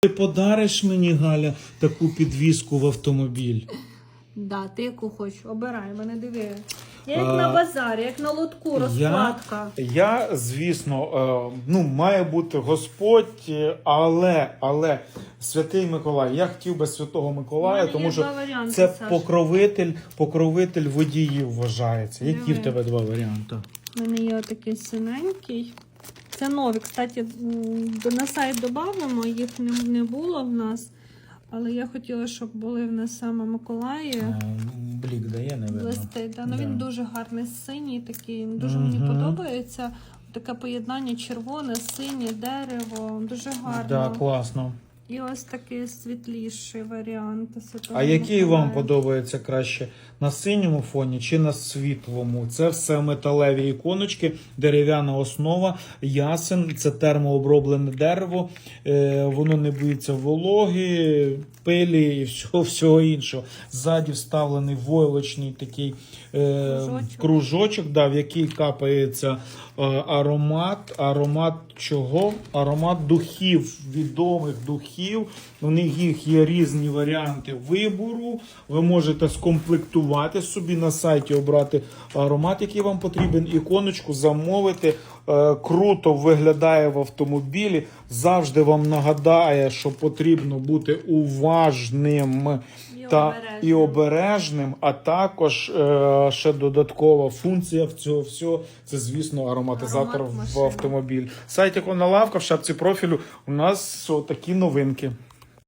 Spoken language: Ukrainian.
Ти подариш мені, Галя, таку підвіску в автомобіль. Да, ти яку хочеш, обирай, мене диви. Я як А, на базарі, як на лотку, розкладка. Я, звісно, е, ну, має бути Господь, е, але, але святий Миколай. Я хотів би святого Миколая, мене тому є що два варіанти, це Саш. покровитель, покровитель водіїв вважається. Які Диви. в тебе два варіанти? У мене є такий синенький. Це нові. Кстати, на сайт додамо, їх не, було в нас. Але я хотіла, щоб були в нас саме Миколаї. Е, Блік дає, не видно. Листи. Да, ну Да. Він дуже гарний, синій такий. Дуже мені подобається. Таке поєднання червоне, синє, дерево. Дуже гарно. Да, класно. І ось такий світліший варіант. А який вам подобається краще? На синьому фоні чи на світлому? Це все металеві іконочки, дерев'яна основа, ясен, це термооброблене дерево, е, воно не боїться вологи, пилі і всього, всього іншого. Ззаді вставлений войлочний такий е, Кружочок. кружочок, да, в який капається е, аромат. Аромат чого? Аромат духів, відомих духів. У них їх є різні варіанти вибору. Ви можете скомплектувати собі на сайті, обрати аромат, який вам потрібен, іконочку замовити. Е, Круто виглядає в автомобілі. Завжди вам нагадає, що потрібно бути уважним та і обережним. А також е, ще додаткова функція в цього всього це, звісно, ароматизатор Аромат в машини. автомобіль. Сайт Ікона Лавка в шапці профілю. У нас такі новинки.